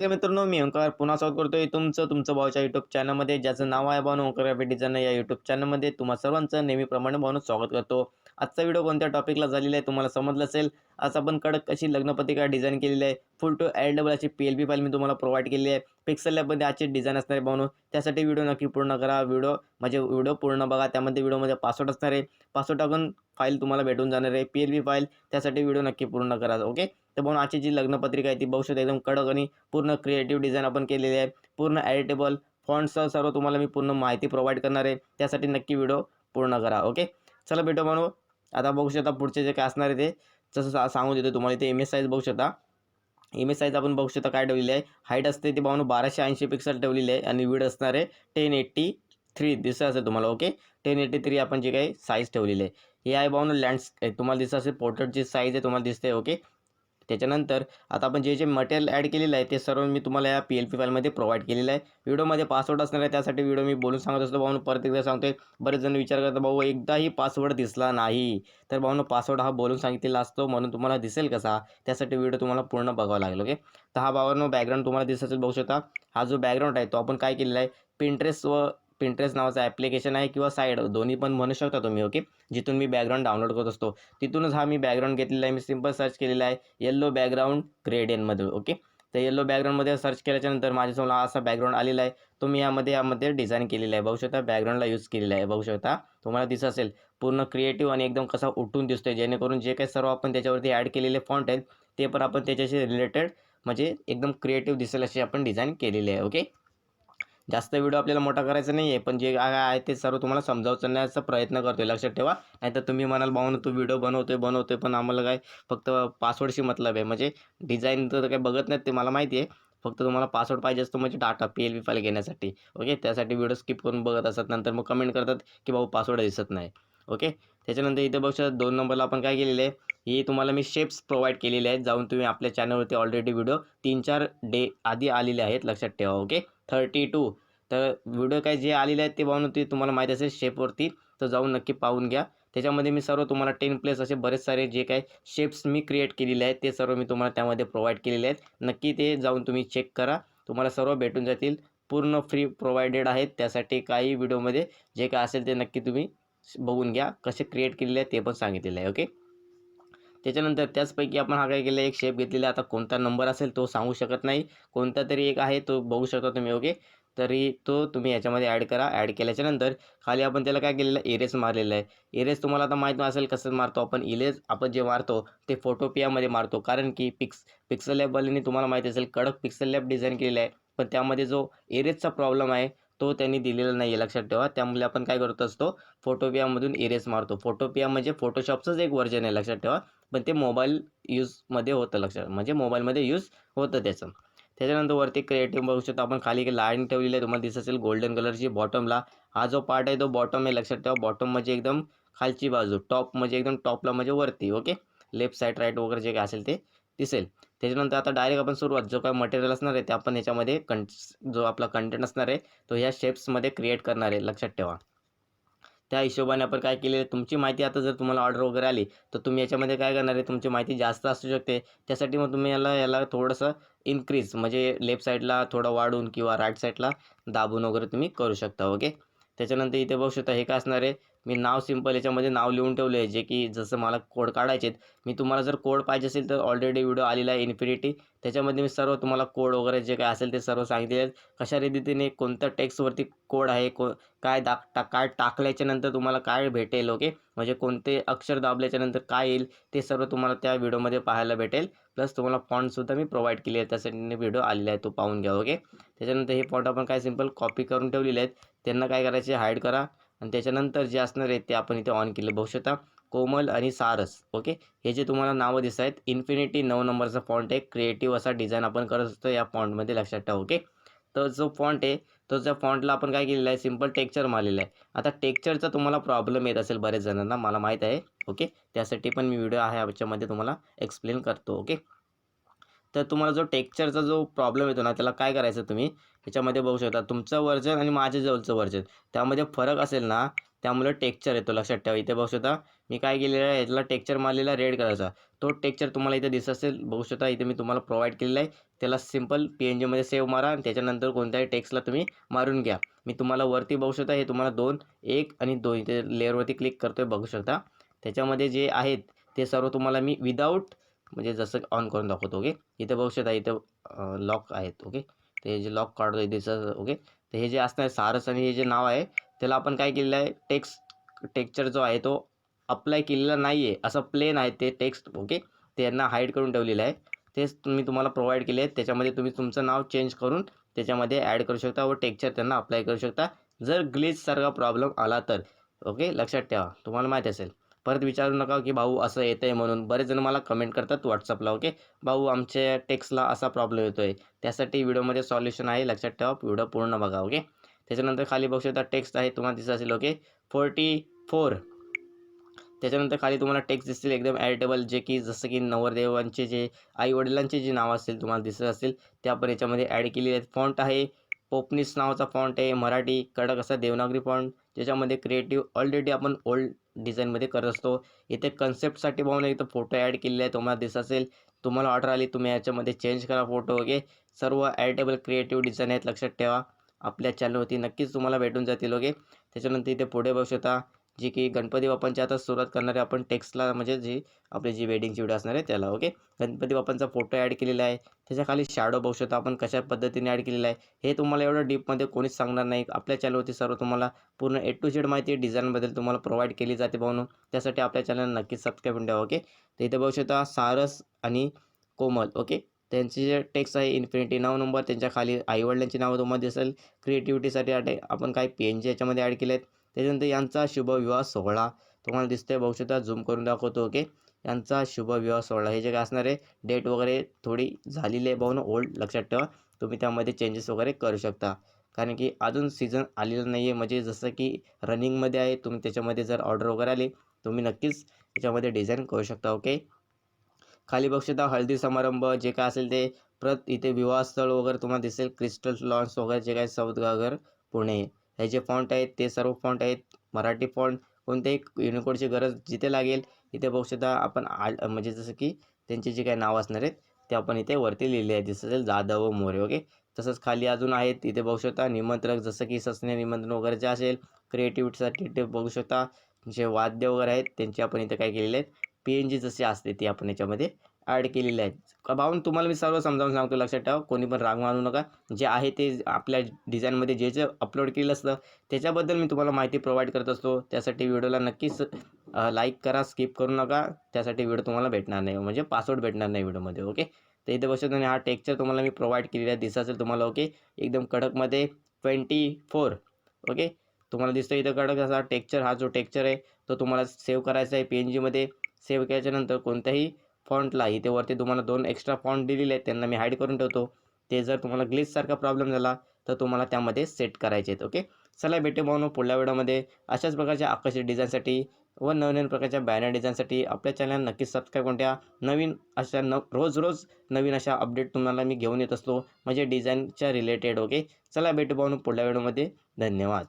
मित्रांनो मी ओंकार पुन्हा स्वागत करतोय तुमचं तुमचं भाऊच्या युट्यूब चॅनलमध्ये ज्याचं नाव आहे भावना ओंकार या यूट्यूब चॅनलमध्ये तुम्हा सर्वांचं नेहमीप्रमाणे बनून स्वागत करतो. आजचा व्हिडिओ कोणत्या टॉपिकला झालेला आहे तुम्हाला समजलं असेल? आज आपण कडक अशी लग्नपत्रिका डिझाईन केलेली आहे? फुल टू एल अशी पी एल पी फाईल मी तुम्हाला प्रोव्हाइड केली आहे. पिक्सल लॅबमध्ये आजची डिझाईन असणार आहे भावनो त्यासाठी व्हिडिओ नक्की पूर्ण करा. व्हिडिओ म्हणजे व्हिडिओ पूर्ण बघा. त्यामध्ये व्हिडिओमध्ये पासवर्ड असणार आहे. पासवर्ड टाकून फाईल तुम्हाला भेटून जाणार आहे. पी एल पी फाईल त्यासाठी व्हिडिओ नक्की पूर्ण करा. ओके तर म्हणून आजची जी लग्नपत्रिका आहे ती बघू शकता. एकदम कडक आणि पूर्ण क्रिएटिव्ह डिझाईन आपण केलेली आहे. पूर्ण एडिटेबल फॉन्टसह सर्व तुम्हाला मी पूर्ण माहिती प्रोव्हाइड करणार आहे. त्यासाठी नक्की व्हिडिओ पूर्ण करा ओके चला भेटू म्हणू आता बघू शकता पुढचे जे काय असणार आहे ते. जसं सांगू देतो तुम्हाला इथे एम एस साईज बघू शकता. एम एस साईज आपण बघू शकता काय ठेवलेली आहे. हाईट असते ती पाहून बाराशे ऐंशी पिक्सल ठेवलेली आहे आणि विड असणार आहे टेन एट्टी थ्री दिसत असेल तुम्हाला ओके टेन एट्टी थ्री आपण जे काही साईज ठेवलेली आहे. हे आहे पाहून लँड्स तुम्हाला दिसत असेल पोर्ट्रेटची साईज आहे तुम्हाला दिसते ओके त्याच्यानंतर आता आपण जे जे मटेरियल ॲड केलेलं आहे ते सर्व मी तुम्हाला या पी एल पी फाईलमध्ये प्रोव्हाइड केलेलं आहे. व्हिडिओमध्ये पासवर्ड असणार आहे त्यासाठी व्हिडिओ मी बोलून सांगत असतो. भाऊन परत एकदा सांगतोय बरेच जण विचार करतात भाऊ एकदाही पासवर्ड दिसला नाही. तर भाऊन पासवर्ड हा बोलून सांगितलेला असतो म्हणून तुम्हाला दिसेल कसा त्यासाठी व्हिडिओ तुम्हाला पूर्ण बघावा लागेल ओके तर हा भावानं बॅकग्राऊंड तुम्हाला दिसत असेल बघू शकता. हा जो बॅकग्राऊंड आहे तो आपण काय केलेला आहे पिंटरेस्ट व पिंट्रेस नावाचं ॲप्लिकेशन आहे किंवा साईड दोन्ही पण म्हणू शकता तुम्ही ओके जिथून मी बॅकग्राऊंड डाउनलोड करत असतो. तिथूनच हा मी बॅकग्राऊंड घेतलेला आहे. मी सिंपल सर्च केलेला आहे. येल्लो बॅकग्राऊंड ग्रेडियनमध्ये ओके तर येल्लो बॅकग्राऊंडमध्ये सर्च केल्याच्यानंतर माझ्यासमोर हा असा बॅकग्राऊंड आलेला आहे. तो मी यामध्ये यामध्ये डिझाईन केलेला आहे. बघू शकता बॅकग्राऊंडला यूज केलेला आहे. बघू शकता तुम्हाला दिसत असेल. पूर्ण क्रिएटिव्ह आणि एकदम कसा उठून दिसतोय. जेणेकरून जे काही सर्व आपण त्याच्यावरती ॲड केलेले फॉन्ट आहेत ते पण आपण त्याच्याशी रिलेटेड म्हणजे एकदम क्रिएटिव्ह दिसेल अशी आपण डिझाईन केलेली आहे ओके जास्त व्हिडिओ आपल्याला मोठा करायचा नाही आहे पण जे काय आहे ते सर्व तुम्हाला समजावण्याचा प्रयत्न करतो आहे लक्षात ठेवा. नाही तर तुम्ही म्हणाल भाऊ तू व्हिडिओ बनवतोय बनवतोय पण आम्हाला काय फक्त पासवर्डशी मतलब आहे. म्हणजे डिझाईन तर काही बघत नाहीत ते मला माहिती आहे. फक्त तुम्हाला पासवर्ड पाहिजे असतो म्हणजे data P L B file घेण्यासाठी. ओके? त्यासाठी व्हिडिओ स्किप करून बघत असतात. नंतर मग कमेंट करतात की भाऊ पासवर्ड दिसत नाही. ओके? त्याच्यानंतर इथे बघू दोन नंबरला आपण काय केलेलं आहे? ही तुम्हाला मी शेप्स प्रोव्हाइड केलेले आहेत. जाऊन तुम्ही आपल्या चॅनलवरती ऑलरेडी व्हिडिओ तीन चार डे आधी आलेले आहेत लक्षात ठेवा ओके थर्टी टू तर व्हिडिओ काय जे आलेले आहेत ते पाहून ते तुम्हाला माहीत असेल शेपवरती तर जाऊन नक्की पाहून घ्या. त्याच्यामध्ये मी सर्व तुम्हाला टेन प्लेस असे बरेच सारे जे काय शेप्स मी क्रिएट केलेले आहेत ते सर्व मी तुम्हाला त्यामध्ये प्रोव्हाइड केलेले आहेत. नक्की ते जाऊन तुम्ही चेक करा. तुम्हाला सर्व भेटून जातील. पूर्ण फ्री प्रोव्हाइडेड आहेत. त्यासाठी काही व्हिडिओमध्ये जे काय असेल ते नक्की तुम्ही बघून घ्या. कसे क्रिएट केलेले आहेत ते पण सांगितलेलं आहे ओके त्याच्यानंतर त्याचपैकी आपण हा काय केलं एक शेप घेतलेला आता कोणता नंबर असेल तो सांगू शकत नाही. कोणता तरी एक आहे तो बघू शकता तुम्ही ओके तरी तो तुम्ही याच्यामध्ये ॲड करा. ॲड केल्याच्यानंतर खाली आपण त्याला काय केलेलं आहे? इरेज मारलेलं आहे. इरेज तुम्हाला आता माहीत असेल कसं मारतो आपण इरेज आपण जे मारतो ते फोटोपियामध्ये मारतो. कारण की पिक्स पिक्सल लॅबवाल्यांनी तुम्हाला माहिती असेल कडक पिक्सल लॅब डिझाईन केलेलं आहे. पण त्यामध्ये जो इरेजचा प्रॉब्लेम आहे तो त्यांनी दिलेला नाही आहे लक्षात ठेवा. त्यामुळे आपण काय करत असतो फोटोपियामधून इरेज मारतो. फोटोपिया म्हणजे फोटोशॉपचंच एक व्हर्जन आहे. लक्षात ठेवा. पण ते मोबाईल यूजमध्ये होतं लक्षात. म्हणजे मोबाईलमध्ये यूज होतं त्याचं. त्याच्यानंतर वरती क्रिएटिव्ह बघू शकतो आपण खाली एक लाईन ठेवलेली आहे तुम्हाला दिसत असेल गोल्डन कलरची बॉटमला हा जो पार्ट आहे तो बॉटम आहे लक्षात ठेवा. बॉटम म्हणजे एकदम खालची बाजू टॉप म्हणजे एकदम टॉपला म्हणजे वरती ओके लेफ्ट साईड राईट वगैरे जे काय असेल ते दिसेल. त्याच्यानंतर आता डायरेक्ट आपण सुरुवात जो काय मटेरियल असणार आहे ते आपण याच्यामध्ये कं जो आपला कंटेंट असणार आहे तो ह्या शेप्समध्ये क्रिएट करणार आहे लक्षात ठेवा. त्या हिशोबाने आपण काय केले तुमची माहिती आता जर तुम्हाला ऑर्डर वगैरे आली तर तुम्ही याच्यामध्ये काय करणार आहे? तुमची माहिती जास्त असू शकते. त्यासाठी मग तुम्ही याला याला थोडंसं इन्क्रीज म्हणजे लेफ्ट साईडला थोडं वाढून किंवा राईट साईडला दाबून वगैरे तुम्ही करू शकता ओके त्याच्यानंतर इथे बघू शकता हे काय असणार आहे? मी नाव सिंपल याच्यामध्ये नाव लिहून ठेवलं आहे जे की जसं मला कोड काढायचे मी तुम्हाला जर कोड पाहिजे असेल तर ऑलरेडी व्हिडिओ आलेला आहे इन्फिनिटी त्याच्यामध्ये मी सर्व तुम्हाला कोड वगैरे जे काय असेल ते सर्व सांगितले आहेत. कशा रीतीने कोणत्या टेक्स्टवरती कोड आहे को काय दाख टा काय टाकल्याच्यानंतर तुम्हाला काय भेटेल ओके म्हणजे कोणते अक्षर दाबल्याच्यानंतर काय येईल ते सर्व तुम्हाला त्या व्हिडिओमध्ये पाहायला भेटेल. प्लस तुम्हाला फॉन्टसुद्धा मी प्रोव्हाइड केले आहे. त्यासाठी व्हिडिओ आलेला आहे तो पाहून घ्या ओके त्याच्यानंतर हे फॉन्ट आपण काय सिंपल कॉपी करून ठेवलेले आहेत. त्यांना काय करायचे हाईड करा. आणि त्याच्यानंतर जे असणार आहे ते आपण इथे ऑन केलं. बघू शकता कोमल आणि सारस ओके हे जे तुम्हाला नावं दिसत आहेत इन्फिनिटी नऊ नंबरचा फॉन्ट आहे. क्रिएटिव्ह असा डिझाईन आपण करत असतो या फॉन्टमध्ये लक्षात ठेवा ओके तर जो फॉन्ट आहे तो त्या फॉन्टला आपण काय केलेलं आहे सिंपल टेक्चर मारलेलं आहे. आता टेक्चरचा तुम्हाला प्रॉब्लेम येत असेल बरेच जणांना मला माहीत आहे. ओके? त्यासाठी पण मी व्हिडिओ आहे याच्यामध्ये तुम्हाला एक्सप्लेन करतो ओके? तर तुम्हाला जो टेक्चरचा जो प्रॉब्लेम येतो ना त्याला काय करायचं तुम्ही? ह्याच्यामध्ये बघू शकता तुमचं वर्जन आणि माझ्या जवळचं वर्जन त्यामध्ये फरक असेल ना त्यामुळे टेक्चर येतो लक्षात ठेवा. इथे बघू शकता मी काय केलेलं आहे याला टेक्चर मारलेला रेड कलरचा तो टेक्चर तुम्हाला इथे दिसत असेल बघू शकता इथे मी तुम्हाला प्रोव्हाइड केलेला आहे. त्याला सिंपल पी एन जीमध्ये सेव्ह मारा आणि त्याच्यानंतर कोणत्याही टेक्स्टला तुम्ही मारून घ्या. मी तुम्हाला वरती बघू शकता हे तुम्हाला दोन एक आणि दोन. इथे लेअरवरती क्लिक करतोय बघू शकता. त्याच्यामध्ये जे आहेत ते सर्व तुम्हाला मी विदाऊट म्हणजे जसं ऑन करून दाखवतो ओके इथे बघू शकता इथं लॉक आहेत ओके ते जे लॉक काढतो त्याचं ओके तर हे जे असणार सारस आणि हे जे नाव आहे त्याला आपण काय केलेलं आहे? टेक्स्ट टेक्स्चर जो आहे तो अप्लाय केलेला नाही आहे असं प्लेन आहे ते टेक्स्ट ओके ते यांना हाईड करून ठेवलेलं आहे. तेच तुम्ही तुम्हाला प्रोव्हाइड केले आहेत. त्याच्यामध्ये तुम्ही तुमचं नाव चेंज करून त्याच्यामध्ये ॲड करू शकता व टेक्स्चर त्यांना अप्लाय करू शकता. जर ग्लिचसारखा प्रॉब्लेम आला तर ओके लक्षात ठेवा. तुम्हाला माहीत असेल. परत विचारू नका की भाऊ असं येतं आहे म्हणून. बरेच जण मला कमेंट करतात व्हॉट्सअपला ओके भाऊ आमच्या टेक्स्टला असा प्रॉब्लेम येतो आहे त्यासाठी व्हिडिओमध्ये सॉल्युशन आहे. लक्षात ठेवा व्हिडिओ पूर्ण बघा ओके त्याच्यानंतर खाली बघू शकता टेक्स्ट आहे तुम्हाला दिसत असेल ओके फोर्टी फोर त्याच्यानंतर खाली तुम्हाला टेक्स्ट दिसतील एकदम ॲडिटेबल जे की जसं की नवरदेवांचे जे आई वडिलांचे जे नाव असतील तुम्हाला दिसत असतील ते आपण याच्यामध्ये ॲड केलेले आहेत. फॉन्ट आहे पोपनीस नावाचा फॉन्ट आहे मराठी कडक असा देवनागरी फॉन्ट ज्याच्यामध्ये क्रिएटिव्ह ऑलरेडी आपण ओल्ड डिझाईनमध्ये करत असतो. इथे कन्सेप्टसाठी पाहून इथं फोटो ॲड केलेले आहे तुम्हाला दिसत असेल. तुम्हाला ऑर्डर आली तुम्ही याच्यामध्ये चेंज करा फोटो वगैरे सर्व ॲडेबल क्रिएटिव्ह डिझाईन आहेत. लक्षात ठेवा. आपल्या चॅनलवरती नक्कीच तुम्हाला भेटून जातील ओके त्याच्यानंतर इथे पुढे बघू शकता. जी की गणपती बाप्पांची आता सुरुवात करणारे आपण टेक्स्टला म्हणजे जी आपली जी वेडिंगची व्हिडिओ असणार आहे त्याला ओके गणपती बाप्पांचा फोटो ॲड केलेला आहे. त्याच्याखाली शॅडो बघू आपण कशा पद्धतीने ॲड केलेला आहे. हे तुम्हाला एवढं डीपमध्ये कोणीच सांगणार नाही. आपल्या चॅनलवरती सर्व तुम्हाला पूर्ण ए टू झेड माहिती डिझाईनबद्दल तुम्हाला प्रोव्हाइड केली जाते म्हणून. त्यासाठी आपल्या चॅनल नक्कीच सबस्क्राईब द्या ओके तर इथे बघू शकता सारस आणि कोमल ओके त्यांचे जे टेक्स्ट आहे इन्फिनिटी नाव नंबर त्यांच्या खाली आईवडिलांची नावं तुम्हाला दिसेल. क्रिएटिव्हिटीसाठी आपण काही पी एन जी याच्यामध्ये ॲड केले आहेत त्याच्यानंतर यांचा शुभविवाह सोहळा. तुम्हाला दिसतंय बघू शकता झूम करून दाखवतो ओके यांचा शुभविवाह सोहळा. हे जे काय असणार आहे डेट वगैरे थोडी झालेली आहे बहुन ओल्ड लक्षात ठेवा. तुम्ही त्यामध्ये चेंजेस वगैरे करू शकता. कारण की अजून सीझन आलेलं नाही आहे म्हणजे जसं की रनिंगमध्ये आहे तुम्ही त्याच्यामध्ये जर ऑर्डर वगैरे आली तुम्ही नक्कीच त्याच्यामध्ये डिझाईन करू शकता ओके खाली बघू हळदी समारंभ जे काय असेल ते परत इथे विवाहस्थळ वगैरे तुम्हाला दिसेल. क्रिस्टल लॉन्स वगैरे जे काय सौदगागर पुणे. हे जे फॉन्ट आहेत ते सर्व फॉन्ट आहेत. मराठी फॉन्ट कोणत्याही युनिकोडची गरज जिथे लागेल इथे बघू शकता आपण आ म्हणजे जसं की त्यांचे जे काही नाव असणार आहेत ते आपण इथे वरती लिहिले आहे. जसं असेल जाधव व मोरे ओके तसंच खाली अजून आहेत इथे बघू शकता निमंत्रक जसं की ससने निमंत्रण वगैरे जे असेल क्रिएटिव्हिटीसाठी ते बघू शकता. जे वाद्य वगैरे आहेत त्यांचे आपण इथे काय केलेले आहेत पी एन जी जसे असते ती आपण याच्यामध्ये ॲड केलेले आहेत. भाऊन तुम्हाला मी सर्व समजावून सांगतो लक्षात ठेवा कोणी पण राग मानू नका. जे आहे ते आपल्या डिझाईनमध्ये जे जे अपलोड केलेलं असतं त्याच्याबद्दल मी तुम्हाला माहिती प्रोव्हाइड करत असतो. त्यासाठी व्हिडिओला नक्कीच लाईक करा स्किप करू नका. त्यासाठी व्हिडिओ तुम्हाला भेटणार नाही म्हणजे पासवर्ड भेटणार नाही व्हिडिओमध्ये ओके तर इथे बसत आणि हा टेक्चर तुम्हाला मी प्रोव्हाइड केलेला आहे. दिसत असेल तुम्हाला ओके एकदम कडकमध्ये ट्वेंटी फोर ओके तुम्हाला दिसतं इथं कडक असा टेक्चर हा जो टेक्चर आहे तो तुम्हाला सेव्ह करायचा आहे पी एन जीमध्ये सेव्ह केल्याच्यानंतर कोणत्याही फॉन्टला इथे वरती तुम्हाला दोन एक्स्ट्रा फॉन्ट दिलेले आहेत त्यांना मी हाईड करून ठेवतो. ते जर तुम्हाला ग्लिचसारखा प्रॉब्लेम झाला तर तुम्हाला त्यामध्ये सेट करायचे आहेत ओके चला भेटे म्हणून पुढल्या व्हिडिओमध्ये. अशाच प्रकारच्या आकर्षित डिझाईनसाठी व नवनवीन प्रकारच्या बॅनर डिझाईनसाठी आपल्या चॅनल नक्कीच सबस्क्राईब करून ठेवा. नवीन अशा न रोज रोज नवीन अशा अपडेट तुम्हाला मी घेऊन येत असतो म्हणजे डिझाईनच्या रिलेटेड ओके चला भेटू पाहून पुढल्या व्हिडिओमध्ये. धन्यवाद.